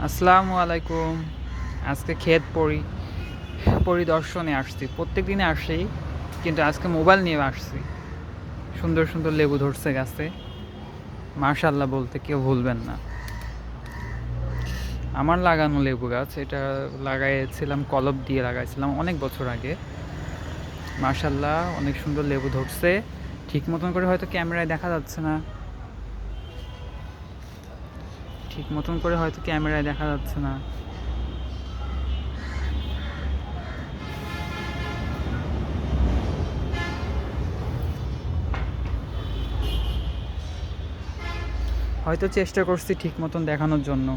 আসসালামু আলাইকুম। আজকে ক্ষেত পরি, পরিদর্শনে আসছি। প্রত্যেক দিনে আসি, কিন্তু আজকে মোবাইল নিয়ে আসছি। সুন্দর সুন্দর লেবু ধরছে গাছে। মার্শাল্লাহ বলতে কেউ ভুলবেন না। আমার লাগানো লেবু গাছ, এটা লাগাইছিলাম, কলব দিয়ে লাগাইছিলাম অনেক বছর আগে। মার্শাল্লাহ অনেক সুন্দর লেবু ধরছে। ঠিক মতন করে হয়তো ক্যামেরায় দেখা যাচ্ছে না। ঠিক মতন করে হয়তো ক্যামেরায় দেখা যাচ্ছে না। হয়তো চেষ্টা করছি ঠিক মতন দেখানোর জন্য।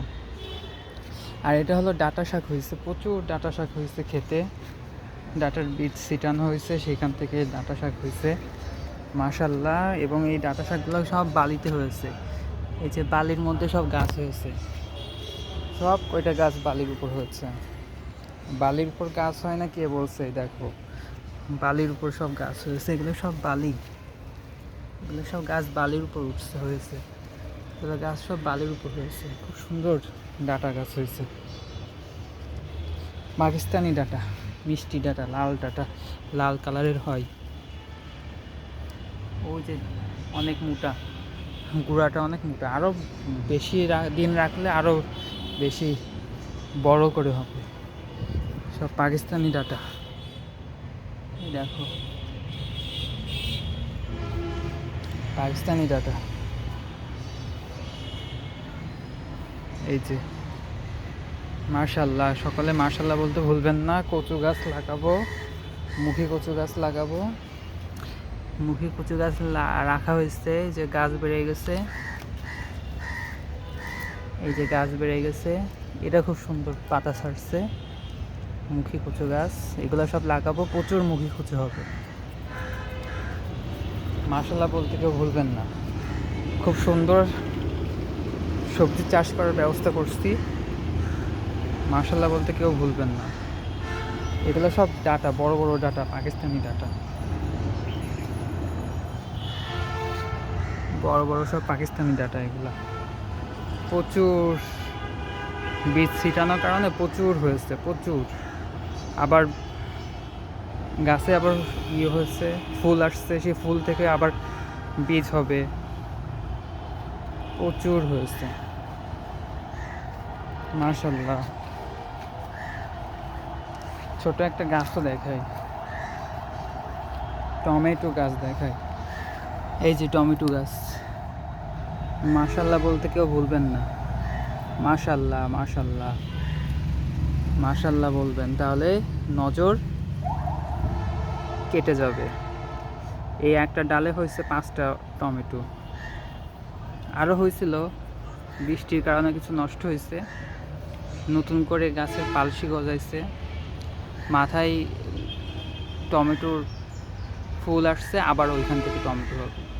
আর এটা হলো ডাটা শাক হয়েছে, প্রচুর ডাটা শাক হয়েছে খেতে। ডাটার বীজ ছিটানো হয়েছে, সেখান থেকে ডাটা শাক হয়েছে। মাশাল্লাহ এবং এই ডাটা শাকগুলো সব বালিতে হয়েছে। এই যে বালির মধ্যে সব গাছ হয়েছে। সব কয়টা গাছ বালির উপর হয়েছে? বালির উপর গাছ হয় না কে বলছে? দেখো। বালির উপর সব গাছ হয়েছে। এগুলো সব বালি। এগুলো সব গাছ বালির উপর উঠছে, হয়েছে। এগুলো গাছ সব বালির উপর হয়েছে। খুব সুন্দর ডাটা গাছ হয়েছে। পাকিস্তানি ডাটা, মিষ্টি ডাটা, লাল ডাটা, লাল কালারের হয়। ওই যে অনেক মোটা। গুঁড়াটা অনেক মোটা। আরও বেশি দিন রাখলে আরও বেশি বড় করে হবে। সব পাকিস্তানি ডাটা। দেখো। পাকিস্তানি ডাটা। এই যে। মার্শাল্লাহ সকালে মার্শাল্লাহ বলতে ভুলবেন না। কচু গাছ লাগাবো, মুখে কচু গাছ লাগাবো। মুখী কচু গাছ রাখা হয়েছে, যে গাছ বেড়ে গেছে। এই যে গাছ বেড়ে গেছে, এটা খুব সুন্দর পাতা ছাড়ছে, মুখী কচু গাছ। এগুলো সব লাগাবো, প্রচুর মুখী কচু হবে। মাসাল্লাহ বলতে কেউ ভুলবেন না। খুব সুন্দর সবজি চাষ করার ব্যবস্থা করছি। মাসাল্লাহ বলতে কেউ ভুলবেন না। এগুলো সব ডাটা, বড় বড় ডাটা, পাকিস্তানি ডাটা। বড় বড় সব পাকিস্তানি ডাটা এগুলা। প্রচুর বীজ ছিটানোর কারণে প্রচুর হয়েছে, প্রচুর। আবার গাছে আবার ইয়ে হয়েছে, ফুল আসছে, সেই ফুল থেকে আবার বীজ হবে। প্রচুর হয়েছে। মার্শাল্লাহ ছোট একটা গাছ তো দেখাই। টমেটো গাছ দেখাই। এই যে টমেটো গাছ। মাশাল্লাহ বলতে কেউ ভুলবেন না। মাশাল্লাহ মাশাল্লাহ। মাশাল্লাহ বলবেন, তাহলে নজর কেটে যাবে। এই একটা ডালে হয়েছে পাঁচটা টমেটো। আরও হয়েছিল, বৃষ্টির কারণে কিছু নষ্ট হয়েছে। নতুন করে গাছের পালসি গজাইছে। মাথায় টমেটোর ফুল আসছে আবার ওইখান থেকে টমেটো হবে।